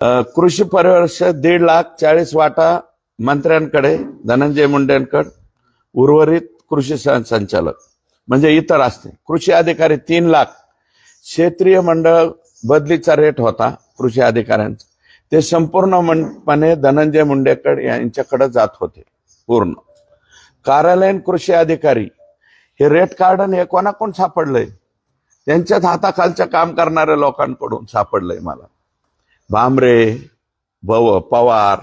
कृषी परिवर्ष दीड लाख चाळीस वाटा मंत्र्यांकडे धनंजय मुंडेंकडे उर्वरित कृषी संचालक म्हणजे इतर असते. कृषी अधिकारी तीन लाख. क्षेत्रीय मंडळ बदलीचा रेट होता कृषी अधिकाऱ्यांचा. ते संपूर्णपणे धनंजय मुंडेकडे यांच्याकडे जात होते पूर्ण. कार्यालयीन कृषी अधिकारी हे रेट कार्ड हे कोणाकोण सापडलंय? त्यांच्याच हाताखालच्या काम करणाऱ्या लोकांकडून सापडलंय मला. भामरे भव पवार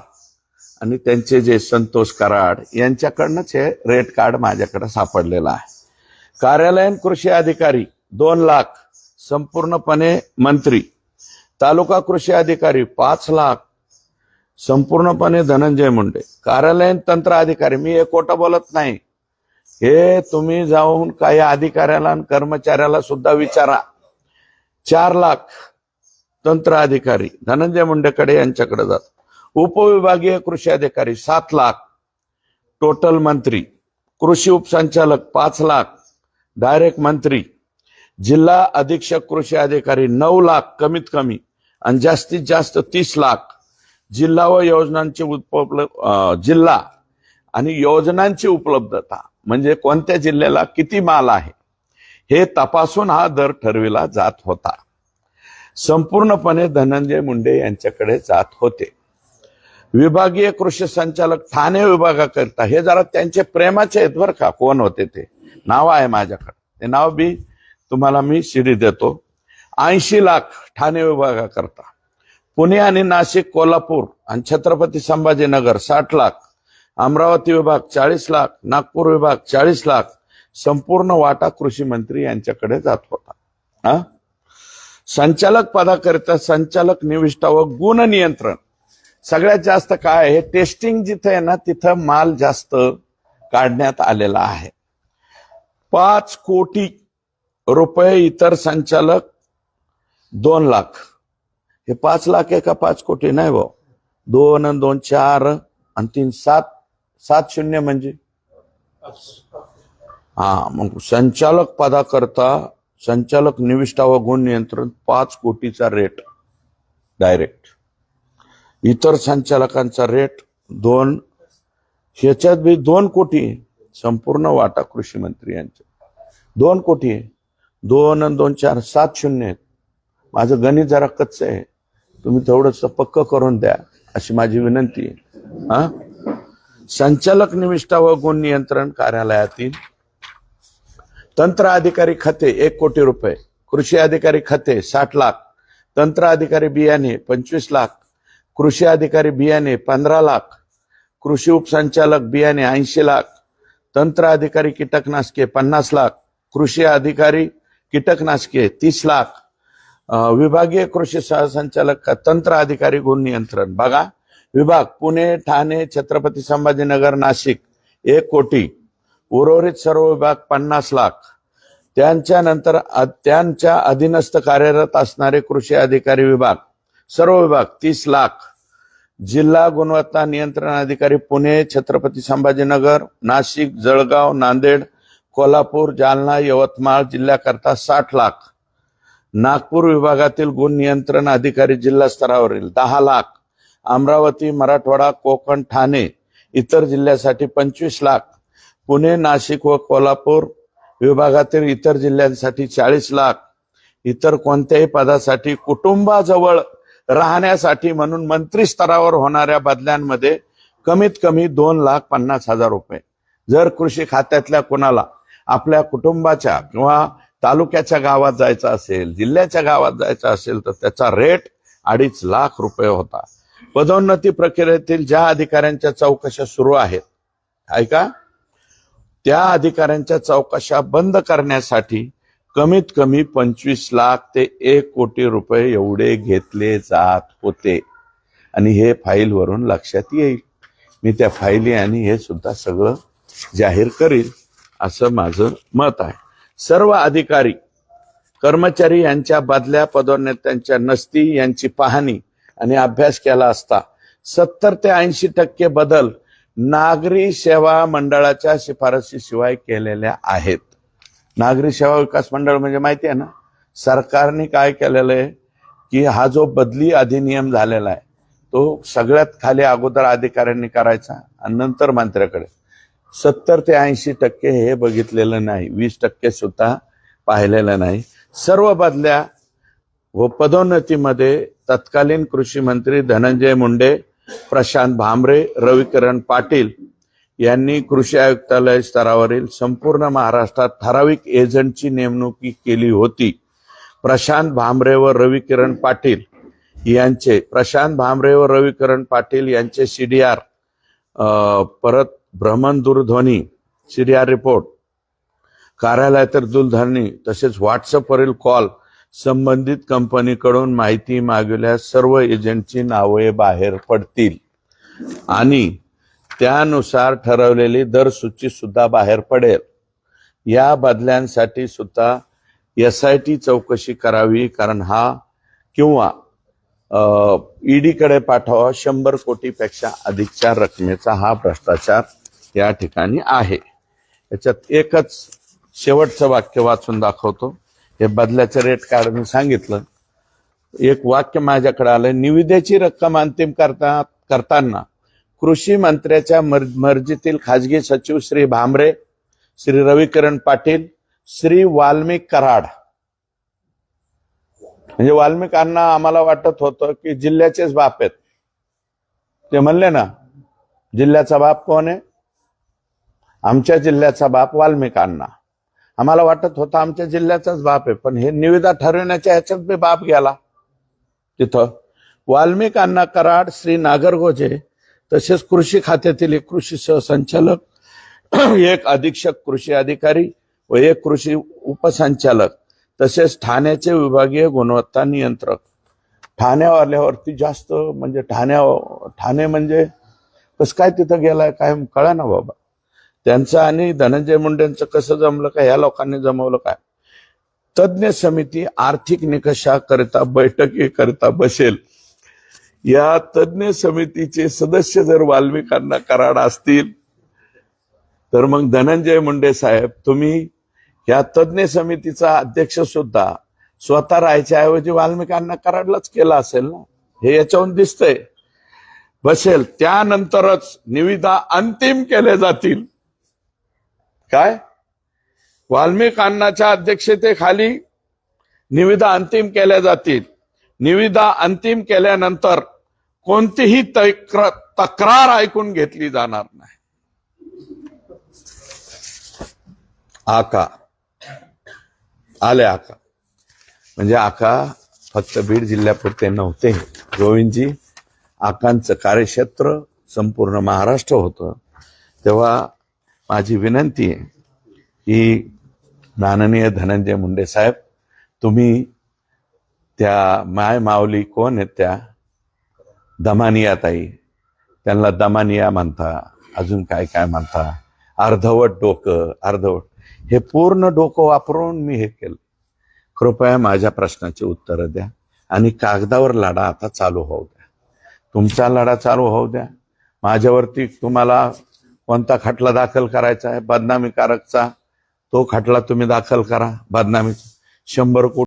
आणि त्यांचे जे संतोष कराड यांच्याकडनंच हे रेट कार्ड माझ्याकडे सापडलेलं आहे. कार्यालयीन कृषी अधिकारी दोन लाख संपूर्णपणे मंत्री. तालुका कृषी अधिकारी पाच लाख संपूर्णपणे धनंजय मुंडे. कार्यालयीन तंत्र अधिकारी मी हे खोटं बोलत नाही. हे तुम्ही जाऊन काही अधिकाऱ्याला आणि कर्मचाऱ्याला सुद्धा विचारा. चार लाख तंत्र अधिकारी धनंजय मुंडेकडे यांच्याकडे जात. उपविभागीय कृषी अधिकारी सात लाख. टोटल मंत्री. कृषी उपसंचालक पाच लाख. डायरेक्ट मंत्री. जिल्हा अधीक्षक कृषी अधिकारी नऊ लाख कमीत कमी आणि जास्तीत जास्त तीस लाख. जिल्हा व योजनांची उपलब्ध जिल्हा आणि योजनांची उपलब्धता. म्हणजे कोणत्या जिल्ह्याला किती माल आहे? हे तपासून हा दर ठरविला जात होता. संपूर्णपणे धनंजय मुंडे यांच्याकडे जात होते. विभागीय कृषी संचालक ठाणे विभागाकरिता हे जरा त्यांचे प्रेमाचे आहेत बरं का कोण होते ते? नाव आहे माझ्याकडे. ते नाव बी तुम्हाला मी शिडी देतो. ऐंशी लाख ठाणे विभागाकरता. पुणे आणि नाशिक कोल्हापूर आणि छत्रपती संभाजीनगर साठ लाख. अमरावती विभाग चाळीस लाख. नागपूर विभाग चाळीस लाख. संपूर्ण वाटा कृषी मंत्री यांच्याकडे जात होता. हा? संचालक पदाकरिता संचालक निविष्ठा व गुण नियंत्रण. सगळ्यात जास्त काय आहे? टेस्टिंग जिथे आहे ना तिथं माल जास्त काढण्यात आलेला आहे. पाच कोटी रुपये इतर संचालक दोन लाख. हे पाच लाख आहे का पाच कोटी? नाही भाऊ. दोन आणि दोन चार आणि तीन सात. सात शून्य म्हणजे? हा मग संचालक पदाकरता संचालक निविष्ठा व गुण नियंत्रण पाच कोटीचा रेट डायरेक्ट इतर संचालकांचा रेट दोन. ह्याच्यात बी दोन कोटी संपूर्ण वाटा कृषी मंत्री यांचे. दोन कोटी. दोन आणि दोन चार सात शून्य आहेत. माझं गणित जरा कच्चं आहे. तुम्ही थोडस पक्क करून द्या अशी माझी विनंती आहे. हा? संचालक निविष्ठा व गुण नियंत्रण कार्यालयातील तंत्र अधिकारी खाते एक कोटी रुपये कृषी अधिकारी खाते साठ लाख तंत्र अधिकारी बियाणे पंचवीस लाख कृषी अधिकारी बियाणे पंधरा लाख कृषी उपसंचालक बियाणे ऐंशी लाख तंत्र अधिकारी कीटकनाशके पन्नास लाख कृषी अधिकारी कीटकनाशके तीस लाख विभागीय कृषी सहसंचालक तंत्र अधिकारी गुण नियंत्रण. बघा विभाग पुणे ठाणे छत्रपती संभाजीनगर नाशिक एक कोटी. उर्वरित सर्व विभाग पन्नास लाख. त्यांच्या नंतर त्यांच्या अधीनस्थ कार्यरत असणारे कृषी अधिकारी विभाग सर्व विभाग तीस लाख. जिल्हा गुणवत्ता नियंत्रण अधिकारी पुणे छत्रपती संभाजीनगर नाशिक जळगाव नांदेड कोल्हापूर जालना यवतमाळ जिल्ह्याकरता साठ लाख. नागपूर विभागातील गुण नियंत्रण अधिकारी जिल्हा स्तरावरील दहा लाख. अमरावती मराठवाडा कोकण ठाणे इतर जिल्ह्यासाठी पंचवीस लाख. पुणे नाशिक व कोल्हापूर विभागातील इतर जिल्ह्यांसाठी चाळीस लाख इतर कोणत्याही पदासाठी कुटुंबाजवळ राहण्यासाठी म्हणून मंत्री स्तरावर होणाऱ्या बदल्यांमध्ये कमीत कमी दोन लाख पन्नास हजार रुपये. जर कृषी खात्यातल्या कोणाला आपल्या कुटुंबाच्या किंवा तालुक्याच्या गावात जायचं असेल जिल्ह्याच्या गावात जायचं असेल तर त्याचा रेट अडीच लाख रुपये होता. पदोन्नती प्रक्रियेतील ज्या अधिकाऱ्यांच्या चौकशा सुरू आहेत ऐका. त्या अधिकाऱ्यांच्या चौकशा बंद करण्यासाठी कमीत कमी पंचवीस लाख ते एक कोटी रुपये एवढे घेतले जात होते. आणि हे फाईलवरून लक्षात येईल. मी त्या फाईली आणि हे सुद्धा सगळं जाहीर करील असं माझं मत आहे. सर्व अधिकारी कर्मचारी यांच्या बदल्या पदोन्नत्यांच्या नसती यांची पाहणी आणि अभ्यास केला असता सत्तर ते ऐंशी टक्के बदल नागरी सेवा मंडळाच्या शिफारसीशिवाय केलेल्या आहेत. नागरी सेवा विकास मंडळ म्हणजे माहिती आहे ना? सरकारने काय केलेलं आहे की हा जो बदली अधिनियम झालेला आहे तो सगळ्यात खाली अगोदर अधिकाऱ्यांनी करायचा आणि नंतर मंत्र्याकडे. सत्तर ते ऐंशी टक्के हे बघितलेलं नाही. वीस टक्के सुद्धा पाहिलेलं नाही. सर्व बदल्या व पदोन्नतीमध्ये तत्कालीन कृषी मंत्री धनंजय मुंडे प्रशांत भांबरे रविकिरण पाटील यांनी कृषी आयुक्तालय स्तरावरील संपूर्ण महाराष्ट्रात ठराविक एजंटची नेमणुकी केली होती. प्रशांत भांबरे व रविकिरण पाटील यांचे प्रशांत भांबरे व रविकरण पाटील यांचे सीडीआर परत भ्रमण दूरध्वनी सीडीआर रिपोर्ट कार्यालयातील दूरध्वनी तसेच व्हॉट्सअपवरील कॉल संबंधित कंपनीकडून माहिती मागविल्यास सर्व एजंटची नावे बाहेर पडतील. आणि त्यानुसार ठरवलेली दरसूची सुद्धा बाहेर पडेल. या बदल्यांसाठी सुद्धा एस आय टी चौकशी करावी कारण हा किंवा ईडीकडे पाठवा शंभर कोटीपेक्षा अधिकच्या रकमेचा हा भ्रष्टाचार या ठिकाणी आहे. याच्यात एकच शेवटचं वाक्य वाचून दाखवतो. हे बदल्याचं रेट काढून मी सांगितलं. एक वाक्य माझ्याकडे आलं निविदेची रक्कम अंतिम करता करताना कृषी मंत्र्याच्या मर्जीतील खाजगी सचिव श्री भामरे श्री रविकिरण पाटील श्री वाल्मिक कराड. म्हणजे वाल्मिकांना आम्हाला वाटत होतं की जिल्ह्याचेच बाप आहेत. ते म्हणले ना जिल्ह्याचा बाप कोण आहे? आमच्या जिल्ह्याचा बाप वाल्मिकांना. आम्हाला वाटत होतं आमच्या जिल्ह्याचाच बाप आहे पण हे निविदा ठरविण्याच्या ह्याच्यात मी बाप गेला. तिथं वाल्मिकांना कराड श्री नागरगोजे तसेच कृषी खात्यातील एक कृषी सहसंचालक एक अधीक्षक कृषी अधिकारी व एक कृषी उपसंचालक तसेच ठाण्याचे विभागीय गुणवत्ता नियंत्रक. ठाण्यावाल्यावरती जास्त म्हणजे ठाण्या ठाणे म्हणजे कसं काय तिथं गेलाय काय कळा ना बाबा. त्यांचं आणि धनंजय मुंडेंचं कसं जमलं काय? ह्या लोकांनी जमवलं काय? तज्ज्ञ समिती आर्थिक निकषाकरिता बैठकीकरिता बसेल. या तज्ज्ञ समितीचे सदस्य जर वाल्मिकांना कराड असतील तर मग धनंजय मुंडे साहेब तुम्ही या तज्ज्ञ समितीचा अध्यक्ष सुद्धा स्वतः राहायच्या ऐवजी वाल्मिकांना कराडलाच केला असेल ना? हे याच्याहून दिसतंय. बसेल. त्यानंतरच निविदा अंतिम केले जातील. काय? वाल्मिक अध्यक्षतेखाली निविदा अंतिम केल्या जातील. निविदा अंतिम केल्यानंतर कोणतीही तक्र- तक्रार ऐकून घेतली जाणार नाही. आका. आले आका. म्हणजे आका फक्त बीड जिल्ह्यापुरते नव्हते. गोविंदजी आकांचं कार्यक्षेत्र संपूर्ण महाराष्ट्र होतं. तेव्हा माझी विनंती आहे की माननीय धनंजय मुंडे साहेब तुम्ही त्या माय माऊली कोण आहेत त्या? दमानिया ताई. त्यांना दमानिया म्हणता. अजून काय काय म्हणता? अर्धवट डोकं अर्धवट. हे पूर्ण डोकं वापरून मी हे केलं. कृपया माझ्या प्रश्नाची उत्तरं द्या आणि कागदावर लढा आता चालू होऊ द्या. तुमचा लढा चालू होऊ द्या. माझ्यावरती तुम्हाला कोणता खटला दाखल करायचा आहे? बदनामीकारकचा तो खटला तुम्ही दाखल करा. बदनामीचा. शंभर कोटी